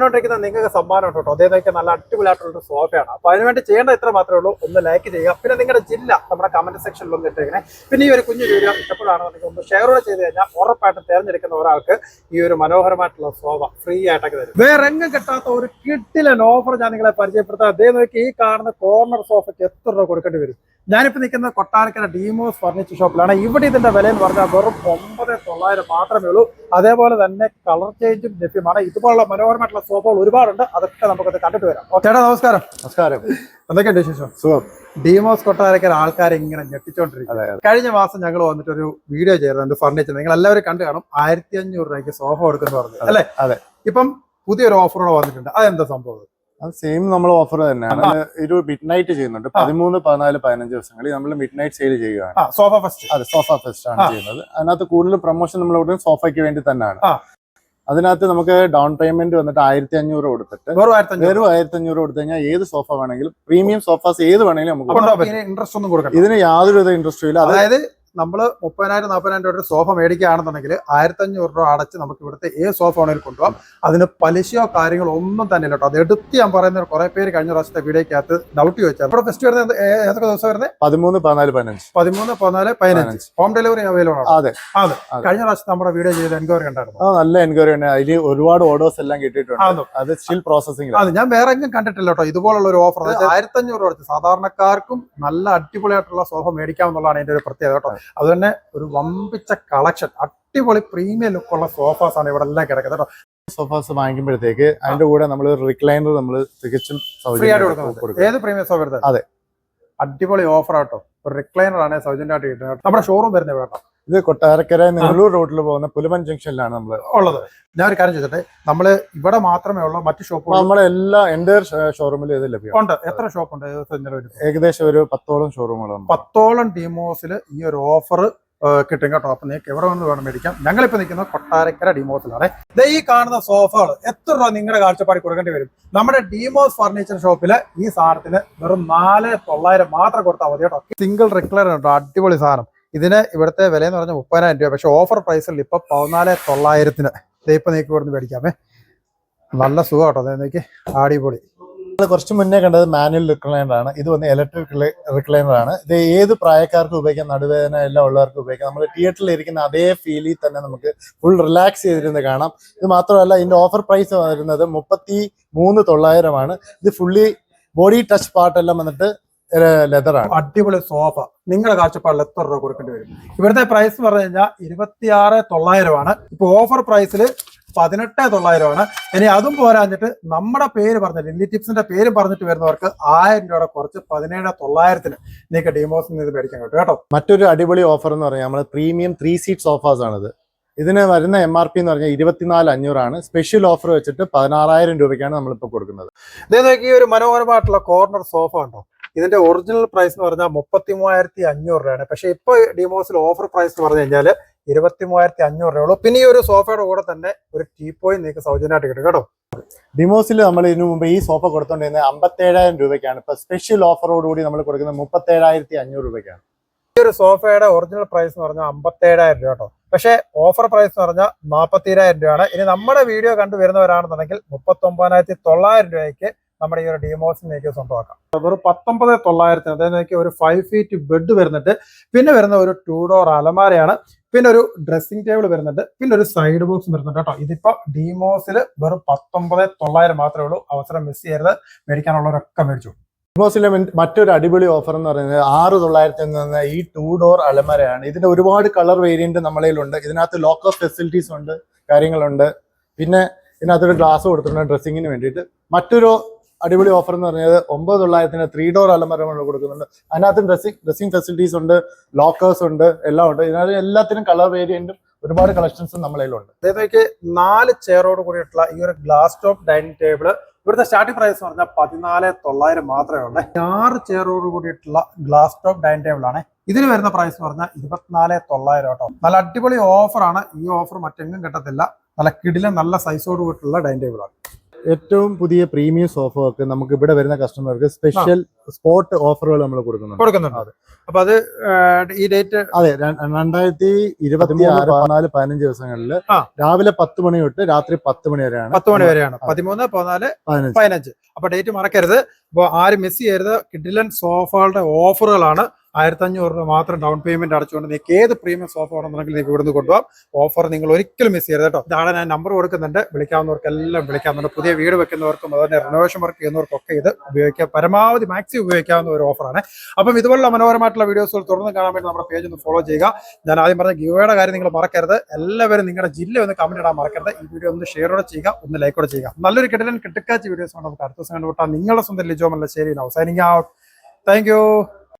കണ്ടുകൊണ്ടിരിക്കുന്ന നിങ്ങൾക്ക് സമ്മാനം കേട്ടോ അതേതൊക്കെ നല്ല അടിപൊളിയായിട്ടുള്ള ഒരു സോഫയാണ്. അപ്പൊ അതിനുവേണ്ടി ചെയ്യേണ്ട ഇത്ര മാത്രമേ ഉള്ളൂ. ഒന്ന് ലൈക്ക് ചെയ്യുക. പിന്നെ നിങ്ങളുടെ ജില്ല നമ്മുടെ കമന്റ് സെക്ഷനിൽ ഒന്ന് ഇട്ടേക്കണേ പിന്നെ ഈ ഒരു കുഞ്ഞു വീഡിയോ ഇഷ്ടപ്പെടുകയാണെന്നുണ്ടെങ്കിൽ ഒന്ന് ഷെയർ കൂടെ ചെയ്ത് കഴിഞ്ഞാൽ ഉറപ്പായിട്ടും തിരഞ്ഞെടുക്കുന്ന ഒരാൾക്ക് ഈ ഒരു മനോഹരമായിട്ടുള്ള സോഫ ഫ്രീ ആയിട്ടൊക്കെ തരും. വേറെ എങ്ങും കിട്ടാത്ത ഒരു കിട്ടിലൻ ഓഫർ ഞാൻ നിങ്ങളെ പരിചയപ്പെടുത്താം. അതേ നോക്കി ഈ കാണുന്ന കോർണർ സോഫയ്ക്ക് എത്ര രൂപ കൊടുക്കേണ്ടി വരും? ഞാനിപ്പോ നിൽക്കുന്ന കൊട്ടാരക്കര ഡീമോസ് ഫർണിച്ചർ ഷോപ്പിലാണ് ഇവിടെ ഇതിന്റെ വില എന്ന് പറഞ്ഞാൽ വെറും ഒമ്പത് തൊള്ളായിരം മാത്രമേ ഉള്ളൂ. അതേപോലെ തന്നെ കളർ ചേഞ്ചും ലഭ്യമാണ്. ഇതുപോലുള്ള മനോഹരമായിട്ടുള്ള സോഫകൾ ഒരുപാടുണ്ട്. അതൊക്കെ നമുക്കത് കണ്ടിട്ട് വരാം. ചേട്ടാ നമസ്കാരം. നമസ്കാരം. എന്തൊക്കെയുണ്ട് വിശേഷം? സുഖം. ഡീമോസ് കൊട്ടാരക്കര ആൾക്കാരെ ഇങ്ങനെ ഞെട്ടിച്ചോണ്ടിരിക്കും കഴിഞ്ഞ മാസം ഞങ്ങൾ വന്നിട്ട് ഒരു വീഡിയോ ചെയ്തിട്ടുണ്ട് ഫർണിച്ചർ നിങ്ങൾ എല്ലാവരും കണ്ടു കാണും. ആയിരത്തി അഞ്ഞൂറ് രൂപയ്ക്ക് സോഫ കൊടുക്കുന്നു പറഞ്ഞു. അല്ലേ? അതെ. ഇപ്പം പുതിയൊരു ഓഫറോടെ വന്നിട്ടുണ്ട്. അതെന്താ സംഭവം? അത് സെയിം നമ്മൾ ഓഫർ തന്നെയാണ്. ഒരു മിഡ് നൈറ്റ് ചെയ്യുന്നുണ്ട്. പതിമൂന്ന് പതിനാല് പതിനഞ്ച് ദിവസങ്ങളിൽ നമ്മൾ മിഡ് നൈറ്റ് സെയിൽ ചെയ്യുകയാണ് സോഫ ഫസ്റ്റ് അതെ സോഫ ഫസ്റ്റ് ആണ് ചെയ്യുന്നത്. അതിനകത്ത് കൂടുതൽ പ്രൊമോഷൻ നമ്മൾ കൊടുക്കുന്നത് സോഫയ്ക്ക് വേണ്ടി തന്നെയാണ്. അതിനകത്ത് നമുക്ക് ഡൗൺ പേയ്മെന്റ് വന്നിട്ട് ആയിരത്തി അഞ്ഞൂറ് കൊടുത്തിട്ട് വെറും ആയിരത്തി അഞ്ഞൂറ് കൊടുത്തു കഴിഞ്ഞാൽ ഏത് സോഫ വേണമെങ്കിലും പ്രീമിയം സോഫാസ് ഏത് വേണമെങ്കിലും നമുക്ക്. ഇൻട്രസ്റ്റ് ഒന്നും കൊടുക്കാം ഇതിന് യാതൊരുവിധ ഇൻട്രസ്റ്റും ഇല്ല. അതായത് നമ്മൾ മുപ്പതിനായിരം നാൽപ്പതിനായിരം രൂപയുടെ സോഫ മേടിക്കുകയാണെന്നുണ്ടെങ്കിൽ ആയിരത്തി അഞ്ഞൂറ് രൂപ അടച്ച് നമുക്ക് ഇവിടുത്തെ ഏത് സോഫ ആണെങ്കിലും കൊണ്ടുപോകാം അതിന് പലിശയോ കാര്യങ്ങളോ ഒന്നും തന്നെ ഇല്ല കേട്ടോ. അത് എടുത്ത് ഞാൻ പറയുന്ന കുറെ പേര് കഴിഞ്ഞ പ്രാവശ്യത്തെ വീഡിയോക്കകത്ത് ഡൗട്ട് ചോദിച്ചാൽ ഇവിടെ ഫസ്റ്റ് വരുന്നത് ഏതൊക്കെ ദിവസം വരുന്നത്? പതിമൂന്ന് പതിനാല് പതിനഞ്ച്. പതിമൂന്ന് പതിനാല് പതിനഞ്ച്. ഹോം ഡെലിവറി അവൈലബിൾ ആണ്. അതെ. അതെ. കഴിഞ്ഞ പ്രാവശ്യം നമ്മുടെ വീഡിയോ ചെയ്ത് എൻക്വയറി ഉണ്ടായിരുന്നു നല്ല എൻക്വയറി ഉണ്ട് അതിൽ ഒരുപാട് ഓർഡേഴ്സ് എല്ലാം കിട്ടിയിട്ടുണ്ട്? അത് സ്റ്റിൽ പ്രോസസിംഗ് അത് ഞാൻ വേറെ എങ്ങും കണ്ടിട്ടില്ല കേട്ടോ. ഇതുപോലുള്ള ഒരു ഓഫർ ആയിരത്തഞ്ഞൂറ് രൂപ സാധാരണക്കാർക്കും നല്ല അടിപൊളിയായിട്ടുള്ള സോഫ മേടിക്കാമെന്നുള്ളതാണ് അതിന്റെ ഒരു പ്രത്യേകത കേട്ടോ. അത് തന്നെ ഒരു വമ്പിച്ച കളക്ഷൻ അടിപൊളി പ്രീമിയം ലുക്കുള്ള സോഫാസ് ആണ് ഇവിടെ എല്ലാം കിടക്കുന്നത് കേട്ടോ. സോഫാസ് വാങ്ങിക്കുമ്പോഴത്തേക്ക് അതിന്റെ കൂടെ നമ്മൾ റിക്ലൈനർ നമ്മൾ തികച്ചും ഫ്രീ ആയിട്ട് കൊടുക്കുന്നത് ഏത് പ്രീമിയം സോഫ എടുത്തത് അതെ. അടിപൊളി ഓഫർ ആട്ടോ. ഒരു റിക്ലൈനർ ആണ് സൗജന്യമായിട്ട് കിട്ടുന്നത് നമ്മുടെ ഷോറൂം വരുന്നത് കേട്ടോ. ഇത് കൊട്ടാരക്കര നെല്ലൂർ റോഡിൽ പോകുന്ന പുലുമൻ ജംഗ്ഷനിലാണ് നമ്മൾ ഉള്ളത്. ഞാൻ ഒരു കാര്യം ചോദിച്ചട്ടെ? നമ്മൾ ഇവിടെ മാത്രമേ ഉള്ളൂ മറ്റു ഷോപ്പുകൾ നമ്മുടെ എല്ലാ എന്റെ ഷോറൂമിലും ഇത് ലഭ്യം ഉണ്ട്. എത്ര ഷോപ്പ് ഉണ്ട്? ഏകദേശം ഒരു പത്തോളം ഷോറൂമുകളുണ്ട് പത്തോളം ഡിമോസിൽ ഈ ഒരു ഓഫർ കിട്ടും കേട്ടോ. അപ്പൊ നിങ്ങൾക്ക് എവിടെ വന്ന് വേണം മേടിക്കാം? ഞങ്ങളിപ്പോ നിൽക്കുന്നത് കൊട്ടാരക്കര ഡിമോസിലാണ് ഈ കാണുന്ന സോഫകൾ എത്ര രൂപ നിങ്ങളുടെ കാഴ്ചപ്പാടി കൊടുക്കേണ്ടി വരും? നമ്മുടെ ഡിമോസ് ഫർണിച്ചർ ഷോപ്പിൽ ഈ സാധനത്തിന് വെറും നാല് തൊള്ളായിരം മാത്രം കൊടുത്താൽ മതി കേട്ടോ. സിംഗിൾ റിക്ലർ കേട്ടോ അടിപൊളി സാധനം. ഇതിന് ഇവിടുത്തെ വില എന്ന് പറഞ്ഞാൽ മുപ്പതിനായിരം രൂപ. പക്ഷെ ഓഫർ പ്രൈസിൽ ഇപ്പൊ പതിനാല് തൊള്ളായിരത്തിന്. തേപ്പ് നീക്കി കൊടുത്ത് മേടിക്കാമേ നല്ല സുഖം കേട്ടോ നോക്കി. അടിപൊളി. കുറച്ച് മുന്നേ കണ്ടത് മാനുവൽ റിക്ലൈനർ ആണ്. ഇത് വന്ന് ഇലക്ട്രിക് റിക്ലൈനർ ആണ്. ഇത് ഏത് പ്രായക്കാർക്ക് ഉപയോഗിക്കാം നടുവേദന എല്ലാം ഉള്ളവർക്ക് ഉപയോഗിക്കാം. നമ്മൾ തിയേറ്ററിൽ ഇരിക്കുന്ന അതേ ഫീലിൽ തന്നെ നമുക്ക് ഫുൾ റിലാക്സ് ചെയ്തിരുന്ന് കാണാം. ഇത് മാത്രമല്ല ഇതിന്റെ ഓഫർ പ്രൈസ് വരുന്നത് മുപ്പത്തി മൂന്ന് തൊള്ളായിരമാണ്. ഇത് ഫുള്ളി ബോഡി ടച്ച് പാർട്ടെല്ലാം വന്നിട്ട് ലെതർ ആണ്. അടിപൊളി സോഫ നിങ്ങളുടെ കാഴ്ചപ്പാടിൽ എത്ര രൂപ കൊടുക്കേണ്ടി വരും? ഇവിടുത്തെ പ്രൈസ് പറഞ്ഞു കഴിഞ്ഞാൽ ഇരുപത്തിയാറ് തൊള്ളായിരമാണ്. ഇപ്പൊ ഓഫർ പ്രൈസിൽ പതിനെട്ട് തൊള്ളായിരമാണ്. ഇനി അതും പോരാഞ്ഞിട്ട് നമ്മുടെ പേര് പറഞ്ഞ ലില്ലി ടിപ്സിന്റെ പേര് പറഞ്ഞിട്ട് വരുന്നവർക്ക് ആയിരം രൂപയുടെ കുറച്ച് പതിനേഴ് തൊള്ളായിരത്തിന് നിങ്ങൾക്ക് ഡിമോസിൽ നിന്ന് മേടിക്കാൻ കിട്ടും കേട്ടോ? മറ്റൊരു അടിപൊളി ഓഫർ എന്ന് പറഞ്ഞാൽ നമ്മൾ പ്രീമിയം ത്രീ സീറ്റ് സോഫാസ് ആണിത്. ഇതിന് വരുന്ന എം ആർ പി എന്ന് പറഞ്ഞാൽ ഇരുപത്തിനാല് അഞ്ഞൂറാണ്. സ്പെഷ്യൽ ഓഫർ വെച്ചിട്ട് പതിനാറായിരം രൂപയ്ക്കാണ് നമ്മളിപ്പോൾ കൊടുക്കുന്നത്. ഇതേ നോക്കി ഒരു മനോഹരമായിട്ടുള്ള കോർണർ സോഫ ഉണ്ടോ? ഇതിന്റെ ഒറിജിനൽ പ്രൈസ് എന്ന് പറഞ്ഞാൽ മുപ്പത്തി മൂവായിരത്തി അഞ്ഞൂറ് രൂപയാണ്. പക്ഷെ ഇപ്പൊ ഡിമോസിൽ ഓഫർ പ്രൈസ് എന്ന് പറഞ്ഞു കഴിഞ്ഞാൽ ഇരുപത്തി മൂവായിരത്തി അഞ്ഞൂറ് രൂപയുള്ളൂ പിന്നെ ഈ ഒരു സോഫയുടെ കൂടെ തന്നെ ഒരു ടീപ്പോയി പോയി നിങ്ങൾക്ക് സൗജന്യമായിട്ട് കിട്ടും കേട്ടോ. ഡിമോസിൽ നമ്മൾ ഇതിനു മുമ്പ് ഈ സോഫ കൊടുത്തോണ്ടിരുന്നത് അമ്പത്തേഴായിരം രൂപയ്ക്കാണ്. ഇപ്പൊ സ്പെഷ്യൽ ഓഫറോട് കൂടി നമ്മൾ കൊടുക്കുന്നത് മുപ്പത്തേഴായിരത്തി അഞ്ഞൂറ് രൂപയ്ക്കാണ്. ഈ ഒരു സോഫയുടെ ഒറിജിനൽ പ്രൈസ് എന്ന് പറഞ്ഞാൽ അമ്പത്തേഴായിരം രൂപ കേട്ടോ. പക്ഷേ ഓഫർ പ്രൈസ് എന്ന് പറഞ്ഞാൽ നാൽപ്പത്തിരായിരം രൂപയാണ്. ഇനി നമ്മുടെ വീഡിയോ കണ്ടു വരുന്നവരാണെന്നുണ്ടെങ്കിൽ മുപ്പത്തി ഒമ്പതിനായിരത്തി തൊള്ളായിരം രൂപയ്ക്ക് നമ്മുടെ ഈ ഒരു ഡിമോസിലേക്ക് സ്വന്തമാക്കാം. വെറും പത്തൊമ്പത് തൊള്ളായിരത്തിന് അതായത് നോക്കി ഒരു ഫൈവ് ഫീറ്റ് ബെഡ് വരുന്നുണ്ട്. പിന്നെ വരുന്ന ഒരു ടൂ ഡോർ അലമാരയാണ്. പിന്നെ ഒരു ഡ്രസ്സിംഗ് ടേബിൾ വരുന്നുണ്ട്. പിന്നെ ഒരു സൈഡ് ബോക്സ് വരുന്നുണ്ട് കേട്ടോ. ഇതിപ്പോ ഡിമോസിൽ വെറും പത്തൊമ്പത് തൊള്ളായിരം മാത്രമേ ഉള്ളൂ. അവസരം മിസ് ചെയ്യരുത്. മേടിക്കാനുള്ളവരൊക്കെ മേടിച്ചു. ഡിമോസിലെ മറ്റൊരു അടിപൊളി ഓഫർ എന്ന് പറയുന്നത് ആറ് തൊള്ളായിരത്തി നിന്ന് ഈ ടൂ ഡോർ അലമരയാണ്. ഇതിന്റെ ഒരുപാട് കളർ വേരിയന്റ് നമ്മളതിലുണ്ട് ഇതിനകത്ത് ലോക്കർ ഫെസിലിറ്റീസ് ഉണ്ട് കാര്യങ്ങളുണ്ട്. പിന്നെ ഇതിനകത്തൊരു ഗ്ലാസ് കൊടുത്തിട്ടുണ്ട് ഡ്രസ്സിങ്ങിന് വേണ്ടിയിട്ട്. മറ്റൊരു അടിപൊളി ഓഫർ എന്ന് പറഞ്ഞത് ഒമ്പത് തൊള്ളായിരത്തിന് ത്രീ ഡോർ അലമാര നമ്മൾ കൊടുക്കുന്നുണ്ട്. അതിനകത്ത് ഡ്രസ്സിംഗ് ഡ്രസ്സിംഗ് ഫെസിലിറ്റീസ് ഉണ്ട് ലോക്കേഴ്സ് ഉണ്ട് എല്ലാം ഉണ്ട്. ഇതിനകത്ത് എല്ലാത്തിനും കളർ വേരിയന്റും ഒരുപാട് കളക്ഷൻസും ഉണ്ട് അതേപോലെ നാല് ചെയറോട് കൂടിയിട്ടുള്ള ഈ ഒരു ഗ്ലാസ് ടോപ്പ് ഡൈനിങ് ടേബിൾ ഇവിടുത്തെ സ്റ്റാർട്ടിംഗ് പ്രൈസ് എന്ന് പറഞ്ഞാൽ പതിനാല് തൊള്ളായിരം മാത്രമേ ഉള്ളൂ. ആറ് ചെയറോട് കൂടിയിട്ടുള്ള ഗ്ലാസ് ടോപ്പ് ഡൈനിങ് ടേബിൾ ആണ്. ഇതിന് വരുന്ന പ്രൈസ് എന്ന് പറഞ്ഞാൽ ഇരുപത്തിനാല് തൊള്ളായിരം കേട്ടോ. നല്ല അടിപൊളി ഓഫറാണ് ഈ ഓഫർ മറ്റെങ്ങും കിട്ടത്തില്ല. നല്ല കിടിലും നല്ല സൈസോട് കൂടിയിട്ടുള്ള ഡൈനിങ് ടേബിൾ ആണ്. ഏറ്റവും പുതിയ പ്രീമിയം സോഫകൾക്ക് നമുക്ക് ഇവിടെ വരുന്ന കസ്റ്റമർക്ക് സ്പെഷ്യൽ സ്പോട്ട് ഓഫറുകൾ നമ്മൾ കൊടുക്കുന്നുണ്ട്. കൊടുക്കുന്നുണ്ട്. അപ്പൊ അത് ഈ ഡേറ്റ് അതെ രണ്ടായിരത്തി ഇരുപത്തി ആറ് പതിനാല് പതിനഞ്ച് ദിവസങ്ങളിൽ രാവിലെ പത്ത് മണി തൊട്ട് രാത്രി പത്ത് മണി വരെയാണ്. പത്ത് മണി വരെയാണ്. പതിമൂന്ന് പതിനാല് പതിനഞ്ച്. പതിനഞ്ച്. അപ്പൊ ഡേറ്റ് മറക്കരുത്. അപ്പോൾ ആരും മിസ് ചെയ്യരുത്. കിഡിലൻ സോഫകളുടെ ഓഫറുകളാണ് ആയിരത്തി അഞ്ഞൂറ് രൂപ മാത്രം ഡൗൺ പേയ്മെന്റ് അടച്ചുകൊണ്ട് നിങ്ങൾക്ക് ഏത് പ്രീമിയം സോഫ വേണമെന്നുണ്ടെങ്കിൽ നിങ്ങൾക്ക് ഇവിടുന്ന് കൊണ്ടുപോകാം. ഓഫർ നിങ്ങൾ ഒരിക്കലും മിസ് ചെയ്യരുത് കേട്ടോ. ഇതാണ് ഞാൻ നമ്പർ കൊടുക്കുന്നുണ്ട്. വിളിക്കാവുന്നവർക്കെല്ലാം വിളിക്കാവുന്നുണ്ട്. പുതിയ വീട് വെക്കുന്നവർക്കും അതുപോലെ റിനോവേഷൻ വർക്ക് ചെയ്യുന്നവർക്കൊക്കെ ഇത് ഉപയോഗിക്കാം. പരമാവധി മാക്സിമം ഉപയോഗിക്കാവുന്ന ഒരു ഓഫറാണ് അപ്പം ഇതുപോലുള്ള മനോഹരമായിട്ടുള്ള വീഡിയോസുകൾ തുടർന്ന് കാണാൻ വേണ്ടി നമ്മുടെ പേജ് ഒന്ന് ഫോളോ ചെയ്യുക. ഞാൻ ആദ്യം പറഞ്ഞ ഗിവയുടെ കാര്യം നിങ്ങൾ മറക്കരുത്. എല്ലാവരും നിങ്ങളുടെ ജില്ല ഒന്ന് കമന്റ് ഇടാൻ മറക്കരുത്. ഈ വീഡിയോ ഒന്ന് ഷെയർ ഷെയറോടെ ചെയ്യുക ഒന്ന് ലൈക്ക് ലൈക്കോടെ ചെയ്യുക. നല്ലൊരു കിടലൻ കിട്ടക്കാച്ച വീഡിയോസ് നമുക്ക് അടുത്ത ദിവസം കണ്ടുപിട്ടാൽ നിങ്ങളുടെ സ്വന്തം ലിജോ മല്ലശ്ശേരി അവസാനിക്കാം. Thank you